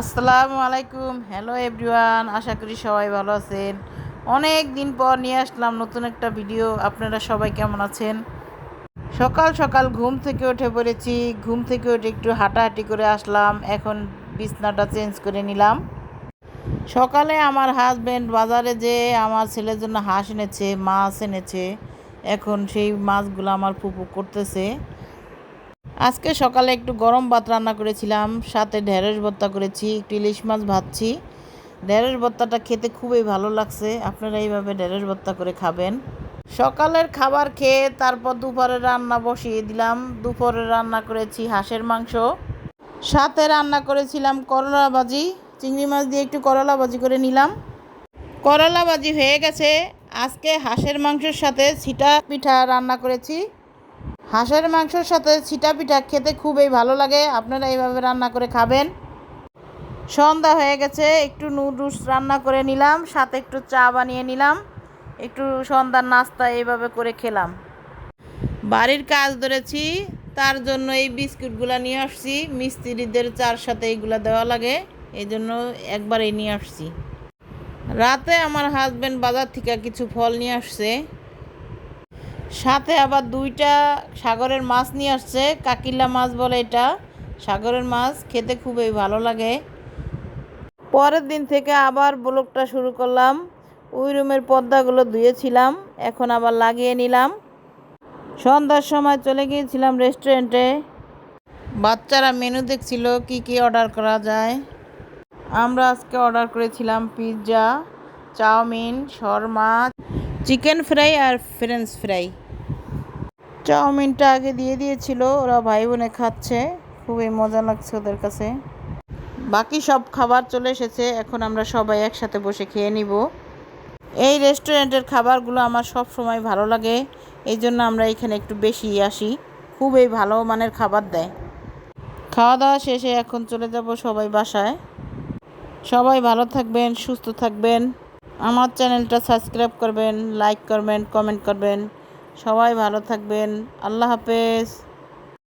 আসসালামু আলাইকুম। Hello everyone আশা করি সবাই ভালো আছেন। অনেক দিন পর নিয়ে আসলাম নতুন একটা ভিডিও আপনারা সবাই কেমন আছেন? সকাল সকাল ঘুম থেকে উঠে পড়েছি। ঘুম থেকে উঠে একটু হাঁটাহাঁটি করে আসলাম। এখন বিছনাটা চেঞ্জ করে নিলাম। সকালে আমার হাজব্যান্ড বাজারে যে আমার ছেলের জন্য হাঁস এনেছে, মাছ এনেছে। এখন সেই মাছগুলো আমার ফুপু করতেছে। আজকে সকালে একটু গরম ভাত রান্না করেছিলাম, সাথে ঢেঁড়স ভর্তা করেছি, একটু ইলিশ মাছ ভাজছি। ঢেঁড়স ভর্তাটা খেতে খুবই ভালো লাগছে, আপনারা এইভাবে ঢেঁড়স ভর্তা করে খাবেন। সকালের খাবার খেয়ে তারপর দুপুরে রান্না বসিয়ে দিলাম। দুপুরে রান্না করেছি হাঁসের মাংস। সাথে রান্না করেছিলাম করলা ভাজি, চিংড়ি মাছ দিয়ে একটু করলা ভাজি করে নিলাম। করলা ভাজি হয়ে গেছে। আজকে হাঁসের মাংসের সাথে ছিটা পিঠা রান্না করেছি। হাঁসের মাংসের সাথে ছিটা পিঠা খেতে খুবই ভালো লাগে। আপনারা এইভাবে রান্না করে খাবেন। সন্ধ্যা হয়ে গেছে, একটু নুডলস রান্না করে নিলাম, সাথে একটু চা বানিয়ে নিলাম, একটু সন্ধ্যার নাস্তা এইভাবে করে খেলাম। বাড়ির কাজ ধরেছি, তার জন্য এই বিস্কুটগুলো নিয়ে আসছি, মিস্ত্রিদের চার সাথে এইগুলো দেওয়া লাগে, এই জন্য একবারেই নিয়ে আসছি। রাতে আমার হাজব্যান্ড বাজার থেকে কিছু ফল নিয়ে আসছে। সাথে আবার দুইটা সাগরের মাছ নিয়ে আসছে কাকিল্লা মাছ বলে এটা। সাগরের মাছ খেতে খুবই ভালো লাগে। পরের দিন থেকে আবার ব্লগটা শুরু করলাম। ওই রুমের পর্দাগুলো ধুয়েছিলাম, এখন আবার লাগিয়ে নিলাম। সন্ধ্যার সময় চলে গিয়েছিলাম রেস্টুরেন্টে। বাচ্চারা মেনু দেখছিল, কি কি অর্ডার করা যায়। আমরা আজকে অর্ডার করেছিলাম পিৎজা, চাউমিন শর্মা চিকেন ফ্রাই আর ফ্রেঞ্চ ফ্রাই চাউমিনটা আগে দিয়ে দিয়েছিল, ওরা ভাই বোনে খাচ্ছে। খুবই মজা লাগছে ওদের কাছে। বাকি সব খাবার চলে এসেছে, এখন আমরা সবাই একসাথে বসে খেয়ে নিব। এই রেস্টুরেন্টের খাবারগুলো আমার সব সময় ভালো লাগে, এই জন্য আমরা এখানে একটু বেশি আসি। খুবই ভালো মানের খাবার দেয়। খাওয়া দাওয়া শেষে এখন চলে যাব সবাই বাসায়। সবাই ভালো থাকবেন, সুস্থ থাকবেন। আমার চ্যানেলটা সাবস্ক্রাইব করবেন লাইক করবেন কমেন্ট করবেন। সবাই ভালো থাকবেন। আল্লাহ হাফেজ।